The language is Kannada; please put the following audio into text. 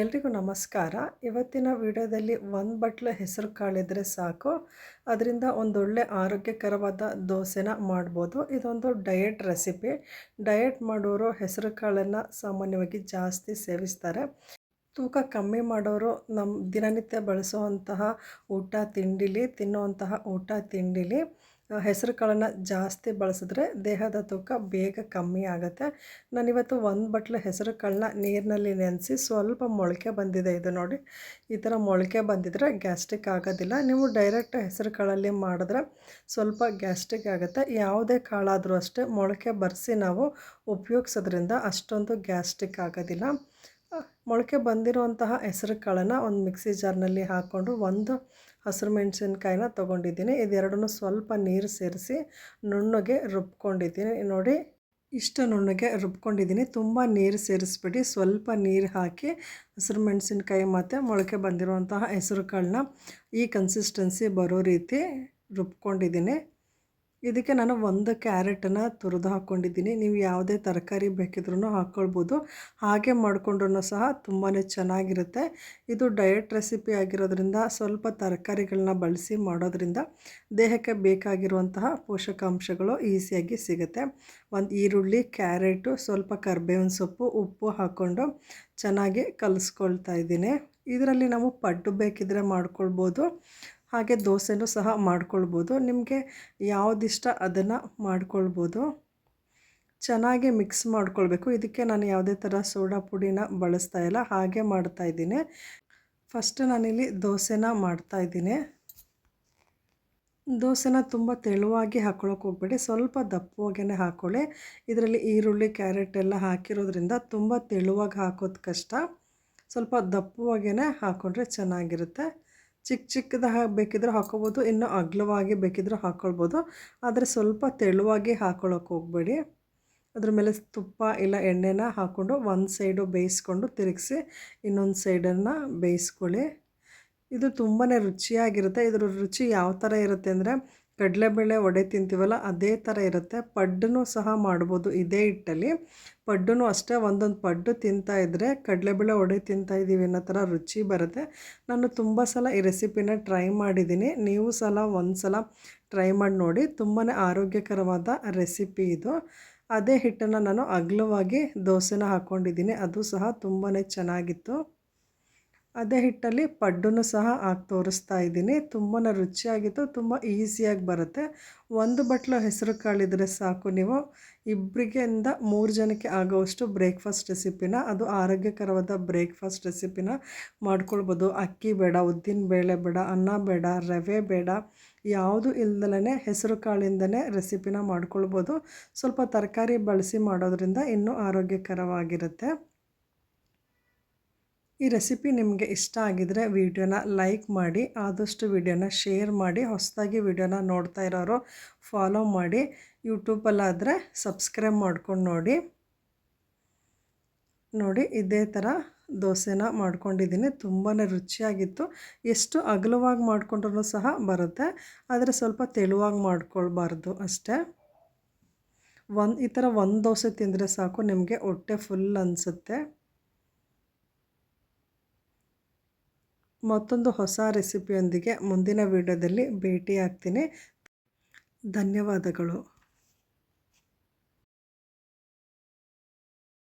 ಎಲ್ರಿಗೂ ನಮಸ್ಕಾರ. ಇವತ್ತಿನ ವಿಡಿಯೋದಲ್ಲಿ ಒಂದು ಬಟ್ಲು ಹೆಸರು ಕಾಳಿದ್ರೆ ಸಾಕು. ಅದರಿಂದ ಒಂದೊಳ್ಳೆ ಆರೋಗ್ಯಕರವಾದ ದೋಸೆನ ಮಾಡ್ಬೋದು. ಇದೊಂದು ಡಯಟ್ ರೆಸಿಪಿ ಡಯಟ್ ಮಾಡೋರು ಹೆಸರು ಕಾಳನ್ನು ಸಾಮಾನ್ಯವಾಗಿ ಜಾಸ್ತಿ ಸೇವಿಸ್ತಾರೆ. ತೂಕ ಕಮ್ಮಿ ಮಾಡೋರು ನಮ್ಮ ದಿನನಿತ್ಯ ಬಳಸುವಂತಹ ಊಟ ತಿಂಡಿಲಿ, ತಿನ್ನುವಂತಹ ಊಟ ತಿಂಡಿಲಿ. ಹೆಸರು ಕಾಳನ್ನು ಜಾಸ್ತಿ ಬಳಸಿದ್ರೆ ದೇಹದ ತೂಕ ಬೇಗ ಕಮ್ಮಿ ಆಗುತ್ತೆ. ನಾನಿವತ್ತು ಒಂದು ಬಟ್ಲು ಹೆಸರು ಕಾಳನ್ನ ನೀರಿನಲ್ಲಿ ನೆನೆಸಿ ಸ್ವಲ್ಪ ಮೊಳಕೆ ಬಂದಿದೆ ಇದು ನೋಡಿ. ಈ ಥರ ಮೊಳಕೆ ಬಂದಿದ್ರೆ ಗ್ಯಾಸ್ಟ್ರಿಕ್ ಆಗೋದಿಲ್ಲ. ನೀವು ಡೈರೆಕ್ಟ್ ಹೆಸರು ಕಾಳಲ್ಲಿ ಮಾಡಿದ್ರೆ ಸ್ವಲ್ಪ ಗ್ಯಾಸ್ಟ್ರಿಕ್ ಆಗುತ್ತೆ. ಯಾವುದೇ ಕಾಳಾದರೂ ಅಷ್ಟೇ ಮೊಳಕೆ ಬರೆಸಿ ನಾವು ಉಪಯೋಗಿಸೋದ್ರಿಂದ ಅಷ್ಟೊಂದು ಗ್ಯಾಸ್ಟ್ರಿಕ್ ಆಗೋದಿಲ್ಲ. ಮೊಳಕೆ ಬಂದಿರುವಂತಹ ಹೆಸರು ಕಾಳನ್ನು ಒಂದು ಮಿಕ್ಸಿ ಜಾರ್ನಲ್ಲಿ ಹಾಕ್ಕೊಂಡು ಒಂದು ಹಸಿರು ಮೆಣಸಿನ್ಕಾಯಿನ ತೊಗೊಂಡಿದ್ದೀನಿ. ಇದೆರಡನ್ನೂ ಸ್ವಲ್ಪ ನೀರು ಸೇರಿಸಿ ನುಣ್ಣಗೆ ರುಬ್ಕೊಂಡಿದ್ದೀನಿ. ನೋಡಿ, ಇಷ್ಟು ನುಣ್ಣಗೆ ರುಬ್ಕೊಂಡಿದ್ದೀನಿ. ತುಂಬ ನೀರು ಸೇರಿಸ್ಬಿಡಿ. ಸ್ವಲ್ಪ ನೀರು ಹಾಕಿ ಹಸಿರು ಮೆಣಸಿನ್ಕಾಯಿ ಮತ್ತು ಮೊಳಕೆ ಬಂದಿರುವಂತಹ ಹೆಸರು ಕಾಳನ್ನ ಈ ಕನ್ಸಿಸ್ಟೆನ್ಸಿ ಬರೋ ರೀತಿ ರುಬ್ಕೊಂಡಿದ್ದೀನಿ. ಇದಕ್ಕೆ ನಾನು ಒಂದು ಕ್ಯಾರೆಟನ್ನು ತುರಿದು ಹಾಕ್ಕೊಂಡಿದ್ದೀನಿ. ನೀವು ಯಾವುದೇ ತರಕಾರಿ ಬೇಕಿದ್ರೂ ಹಾಕ್ಕೊಳ್ಬೋದು. ಹಾಗೆ ಮಾಡಿಕೊಂಡ್ರೂ ಸಹ ತುಂಬಾ ಚೆನ್ನಾಗಿರುತ್ತೆ. ಇದು ಡಯಟ್ ರೆಸಿಪಿ ಆಗಿರೋದ್ರಿಂದ, ಸ್ವಲ್ಪ ತರಕಾರಿಗಳನ್ನ ಬಳಸಿ ಮಾಡೋದ್ರಿಂದ ದೇಹಕ್ಕೆ ಬೇಕಾಗಿರುವಂತಹ ಪೋಷಕಾಂಶಗಳು ಈಸಿಯಾಗಿ ಸಿಗುತ್ತೆ. ಒಂದು ಈರುಳ್ಳಿ, ಕ್ಯಾರೆಟು, ಸ್ವಲ್ಪ ಕರ್ಬೇವಿನ ಸೊಪ್ಪು, ಉಪ್ಪು ಹಾಕ್ಕೊಂಡು ಚೆನ್ನಾಗಿ ಕಲಿಸ್ಕೊಳ್ತಾ ಇದ್ದೀನಿ. ಇದರಲ್ಲಿ ನಾವು ಪಡ್ಡು ಬೇಕಿದ್ರೆ ಮಾಡ್ಕೊಳ್ಬೋದು. ಹಾಗೆ ದೋಸೆನೂ ಸಹ ಮಾಡ್ಕೊಳ್ಬೋದು. ನಿಮಗೆ ಯಾವುದಿಷ್ಟ ಅದನ್ನು ಮಾಡ್ಕೊಳ್ಬೋದು, ಚೆನ್ನಾಗಿ ಮಿಕ್ಸ್ ಮಾಡ್ಕೊಳ್ಬೇಕು. ಇದಕ್ಕೆ ನಾನು ಯಾವುದೇ ಥರ ಸೋಡಾ ಪುಡಿನ ಬಳಸ್ತಾ ಇಲ್ಲ, ಹಾಗೆ ಮಾಡ್ತಾ ಇದ್ದೀನಿ. ಫಸ್ಟ್ ನಾನಿಲ್ಲಿ ದೋಸೆನ ಮಾಡ್ತಾ ಇದ್ದೀನಿ. ದೋಸೆನ ತುಂಬ ತೆಳುವಾಗಿ ಹಾಕ್ಕೊಳಕ್ಕೆ ಹೋಗ್ಬೇಡಿ. ಸ್ವಲ್ಪ ದಪ್ಪವಾಗೇ ಹಾಕ್ಕೊಳ್ಳಿ ಇದರಲ್ಲಿ ಈರುಳ್ಳಿ, ಕ್ಯಾರೆಟ್ ಎಲ್ಲ ಹಾಕಿರೋದ್ರಿಂದ ತುಂಬ ತೆಳುವಾಗಿ ಹಾಕೋದು ಕಷ್ಟ. ಸ್ವಲ್ಪ ದಪ್ಪವಾಗೇ ಹಾಕ್ಕೊಂಡ್ರೆ ಚೆನ್ನಾಗಿರುತ್ತೆ. ಚಿಕ್ಕ ಚಿಕ್ಕದಾಗಿ ಬೇಕಿದ್ರೆ ಹಾಕೋಬೋದು, ಇನ್ನು ಅಗ್ಲವಾಗಿ ಬೇಕಿದ್ರೂ ಹಾಕ್ಕೊಳ್ಬೋದು ಆದರೆ ಸ್ವಲ್ಪ ತೆಳುವಾಗಿ ಹಾಕ್ಕೊಳ್ಳೋಕೆ ಹೋಗಬೇಡಿ. ಅದ್ರ ಮೇಲೆ ತುಪ್ಪ ಇಲ್ಲ ಎಣ್ಣೆನ ಹಾಕ್ಕೊಂಡು ಒಂದು ಸೈಡು ಬೇಯಿಸ್ಕೊಂಡು ತಿರುಗಿಸಿ ಇನ್ನೊಂದು ಸೈಡನ್ನು ಬೇಯಿಸ್ಕೊಳ್ಳಿ. ಇದು ತುಂಬಾ ರುಚಿಯಾಗಿರುತ್ತೆ. ಇದರ ರುಚಿ ಯಾವ ಥರ ಇರುತ್ತೆ ಅಂದರೆ ಕಡಲೆಬೇಳೆ ವಡೆ ತಿಂತೀವಲ್ಲ, ಅದೇ ಥರ ಇರುತ್ತೆ. ಪಡ್ಡೂ ಸಹ ಮಾಡ್ಬೋದು ಇದೇ ಹಿಟ್ಟಲ್ಲಿ. ಪಡ್ಡು ಅಷ್ಟೇ ಒಂದೊಂದು ಪಡ್ಡು ತಿಂತಾ ಇದ್ದರೆ ಕಡಲೆಬೇಳೆ ವಡೆ ತಿಂತಾ ಇದ್ದೀವಿ ಅನ್ನೋ ಥರ ರುಚಿ ಬರುತ್ತೆ. ನಾನು ತುಂಬ ಸಲ ಈ ರೆಸಿಪಿನ ಟ್ರೈ ಮಾಡಿದ್ದೀನಿ. ನೀವು ಸಲ ಒಂದು ಸಲ ಟ್ರೈ ಮಾಡಿ ನೋಡಿ. ತುಂಬಾ ಆರೋಗ್ಯಕರವಾದ ರೆಸಿಪಿ ಇದು. ಅದೇ ಹಿಟ್ಟನ್ನು ನಾನು ಅಗಲವಾಗಿ ದೋಸೆನ ಹಾಕ್ಕೊಂಡಿದ್ದೀನಿ ಅದು ಸಹ ತುಂಬಾ ಚೆನ್ನಾಗಿತ್ತು. ಅದೇ ಹಿಟ್ಟಲ್ಲಿ ಪಡ್ಡನ್ನು ಸಹ ಹಾಕಿ ತೋರಿಸ್ತಾ ಇದ್ದೀನಿ. ತುಂಬಾ ರುಚಿಯಾಗಿತ್ತು, ತುಂಬ ಈಸಿಯಾಗಿ ಬರುತ್ತೆ. ಒಂದು ಬಟ್ಲು ಹೆಸರು ಕಾಳಿದ್ರೆ ಸಾಕು ನೀವು. ಇಬ್ಬರಿಗೆಯಿಂದ ಮೂರು ಜನಕ್ಕೆ ಆಗೋವಷ್ಟು ಬ್ರೇಕ್ಫಾಸ್ಟ್ ರೆಸಿಪಿನ, ಅದು ಆರೋಗ್ಯಕರವಾದ ಬ್ರೇಕ್ಫಾಸ್ಟ್ ರೆಸಿಪಿನ ಮಾಡ್ಕೊಳ್ಬೋದು. ಅಕ್ಕಿ ಬೇಡ, ಉದ್ದಿನ ಬೇಳೆ ಬೇಡ, ಅನ್ನ ಬೇಡ, ರವೆ ಬೇಡ, ಯಾವುದು ಇಲ್ದಲೇ ಹೆಸರು ಕಾಳಿಂದನೇ ರೆಸಿಪಿನ ಮಾಡ್ಕೊಳ್ಬೋದು. ಸ್ವಲ್ಪ ತರಕಾರಿ ಬಳಸಿ ಮಾಡೋದ್ರಿಂದ ಇನ್ನೂ ಆರೋಗ್ಯಕರವಾಗಿರುತ್ತೆ. ಈ ರೆಸಿಪಿ ನಿಮಗೆ ಇಷ್ಟ ಆಗಿದರೆ ವಿಡಿಯೋನ ಲೈಕ್ ಮಾಡಿ, ಆದಷ್ಟು ವಿಡಿಯೋನ ಶೇರ್ ಮಾಡಿ, ಹೊಸದಾಗಿ ವಿಡಿಯೋನ ನೋಡ್ತಾ ಇರೋರು ಫಾಲೋ ಮಾಡಿ, ಯೂಟ್ಯೂಬಲ್ಲಾದರೆ ಸಬ್ಸ್ಕ್ರೈಬ್ ಮಾಡ್ಕೊಂಡು ನೋಡಿ. ನೋಡಿ, ಇದೇ ಥರ ದೋಸೆನ ಮಾಡ್ಕೊಂಡಿದ್ದೀನಿ. ತುಂಬಾ ರುಚಿಯಾಗಿತ್ತು. ಎಷ್ಟು ಅಗಲವಾಗಿ ಮಾಡಿಕೊಂಡ್ರೂ ಸಹ ಬರುತ್ತೆ. ಆದರೆ ಸ್ವಲ್ಪ ತೆಳುವಾಗಿ ಮಾಡ್ಕೊಳ್ಬಾರ್ದು ಅಷ್ಟೇ. ಒಂದು ಈ ಥರ ಒಂದು ದೋಸೆ ತಿಂದರೆ ಸಾಕು, ನಿಮಗೆ ಹೊಟ್ಟೆ ಫುಲ್ ಅನಿಸುತ್ತೆ. ಮತ್ತೊಂದು ಹೊಸ ರೆಸಿಪಿಯೊಂದಿಗೆ ಮುಂದಿನ ವಿಡಿಯೋದಲ್ಲಿ ಭೇಟಿ ಆಗ್ತೀನಿ ಧನ್ಯವಾದಗಳು.